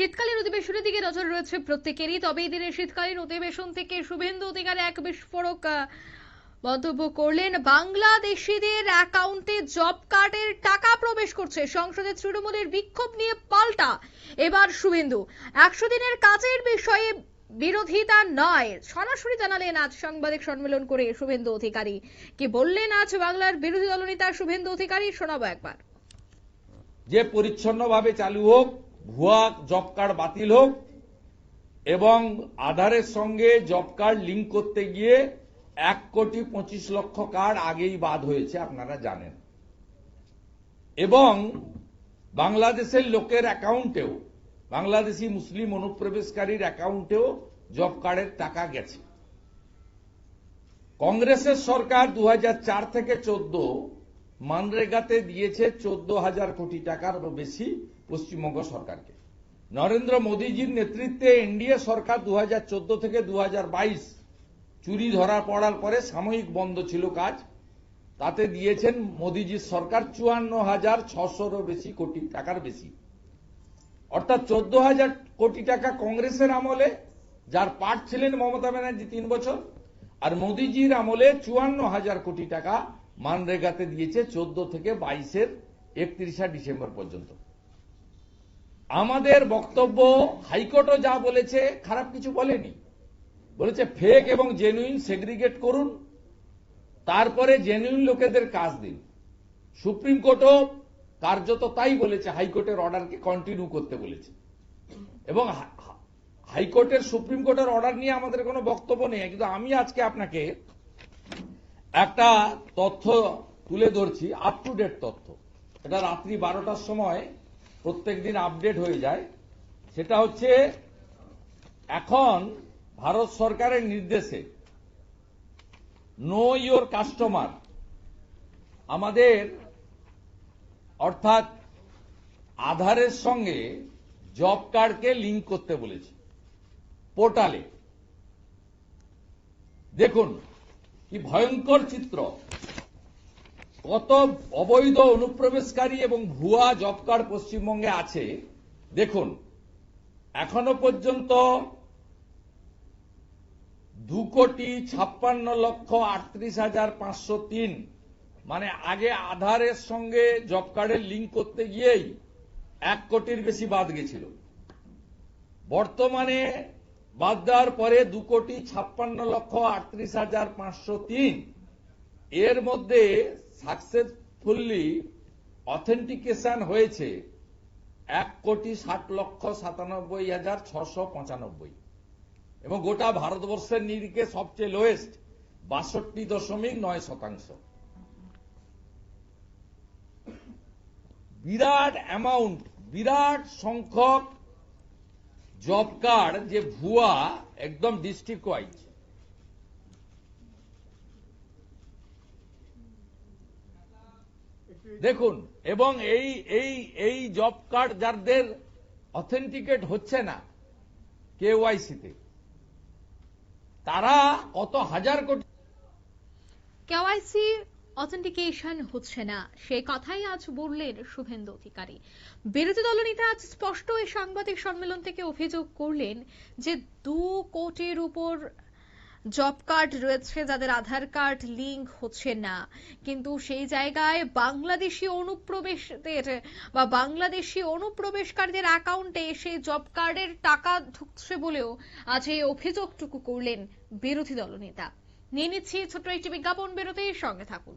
শীতকালীন অধিবেশনের দিকে নজর রয়েছে প্রত্যেকেরই, তবে এই দিনের শীতকালীন অধিবেশন থেকে শুভেন্দু অধিকারী এক বিস্ফোরক মন্তব্য করলেন, বাংলাদেশিদের অ্যাকাউন্টে জব কার্ডের টাকা প্রবেশ করছে। সংসদে তৃণমূলের বিক্ষোভ নিয়ে পাল্টা। এবার শুভেন্দু, একশো দিনের কাজের বিষয়ে বিরোধিতা নয়। সরাসরি জানালেন, আজ সাংবাদিক সম্মেলন করে শুভেন্দু অধিকারী। কি বললেন আজ বাংলার বিরোধী দলনেতা শুভেন্দু অধিকারী? শোনাবো একবার। যে পরিচ্ছন্নভাবে চালু হোক ভুয়া জব কার্ড বাতিল হোক এবং আধারের সঙ্গে জব কার্ড লিঙ্ক করতে গিয়ে এক কোটি পঁচিশ লক্ষ কার্ড আগেই বাদ হয়েছে, আপনারা জানেন। এবং বাংলাদেশের লোকের অ্যাকাউন্টেও, বাংলাদেশি মুসলিম অনুপ্রবেশকারীর অ্যাকাউন্টেও জব কার্ডের টাকা গেছে। কংগ্রেসের সরকার দু হাজার চার থেকে চোদ্দ মানরেগাতে দিয়েছে চোদ্দ হাজার কোটি টাকার বেশি পশ্চিমবঙ্গ সরকারকে। নরেন্দ্র মোদীজির নেতৃত্বে এনডিএ সরকার দু থেকে দুহাজার বাইশ চুরি ধরা পড়ার পরে সাময়িক বন্ধ ছিল কাজ। তাতে দিয়েছেন মোদীজির সরকার চুয়ান্ন হাজার ছশোরও বেশি কোটি টাকার বেশি। অর্থাৎ চোদ্দ হাজার কোটি টাকা কংগ্রেসের আমলে, যার পার্ট ছিলেন মমতা ব্যানার্জি তিন বছর, আর মোদিজির আমলে চুয়ান্ন হাজার কোটি টাকা মানরেগাতে দিয়েছে চোদ্দ থেকে বাইশের একত্রিশা ডিসেম্বর পর্যন্ত। আমাদের বক্তব্য হাইকোর্টও যা বলেছে, খারাপ কিছু বলেনি। বলেছে ফেক এবং জেনুইন সেগ্রিগেট করুন, তারপরে জেনুইন লোকেদের কাজ দিন। সুপ্রিম কোর্টও কার্যত তাই বলেছে, হাইকোর্টের অর্ডারকে কন্টিনিউ করতে বলেছে। এবং হাইকোর্টের সুপ্রিম কোর্টের অর্ডার নিয়ে আমাদের কোনো বক্তব্য নেই, কিন্তু আমি আজকে আপনাকে একটা তথ্য তুলে ধরছি আপ টু ডেট তথ্য। এটা রাত্রি বারোটার সময় প্রত্যেকদিন আপডেট হয়ে যায়। সেটা হচ্ছে, এখন ভারত সরকারের নির্দেশে নো ইয়োর কাস্টমার আমাদের অর্থাৎ আধারের সঙ্গে জব কার্ডকে লিঙ্ক করতে বলেছে। পোর্টালে দেখুন কি ভয়ঙ্কর চিত্র। কত অবৈধ অনুপ্রবেশকারী এবং ভুয়া জব কার্ড পশ্চিমবঙ্গে আছে। দেখুন, এখনও পর্যন্ত দু কোটি ছাপ্পান্ন লক্ষ আটত্রিশ হাজার পাঁচশো তিন মানে আগে আধারের সঙ্গে জব কার্ডের লিঙ্ক করতে গিয়েই এক কোটির বেশি বাদ গেছিল। বর্তমানে বাদ দেওয়ার পরে দু কোটি ছাপ্পান্ন লক্ষ আটত্রিশ হাজার পাঁচশো তিন। এর মধ্যে সাকসেসফুলি অথেন্টিকেশন হয়েছে এক কোটি ষাট লক্ষ সাতানব্বই হাজার ছশো পঁচানব্বই। এবং গোটা ভারতবর্ষের নিরিখে সবচেয়ে লোয়েস্ট বাষট্টি দশমিক নয় শতাংশ। বিরাট অ্যামাউন্ট বিরাট সংখ্যক জব কার্ড যে ভুয়া একদম ডিস্ট্রিক্ট ওয়াইজ দেখুন, এবং এই এই এই জব কার্ড যাদের অথেন্টিকেট হচ্ছে না কে কেওয়াইসিতে তারা কত হাজার কোটি কেওয়াইসি অথেন্টিকেশন হচ্ছে না। সে কথাই আজ বললেন শুভেন্দু অধিকারী। বিরোধী দলনেতা আজ স্পষ্ট এই সাংবাদিক সম্মেলন থেকে অভিযোগ করলেন যে দু কোটির উপর জব কার্ড রয়েছে যাদের আধার কার্ড লিংক হচ্ছে না। কিন্তু সেই জায়গায় বাংলাদেশি অনুপ্রবেশদের বা বাংলাদেশি অনুপ্রবেশকারীদের অ্যাকাউন্টে সেই জব কার্ডের টাকা ঢুকছে বলেও আজ এই অভিযোগটুকু করলেন বিরোধী দলনেতা। নিয়ে নিচ্ছি ছোট্ট একটি বিজ্ঞাপন বিরতির সঙ্গে থাকুন।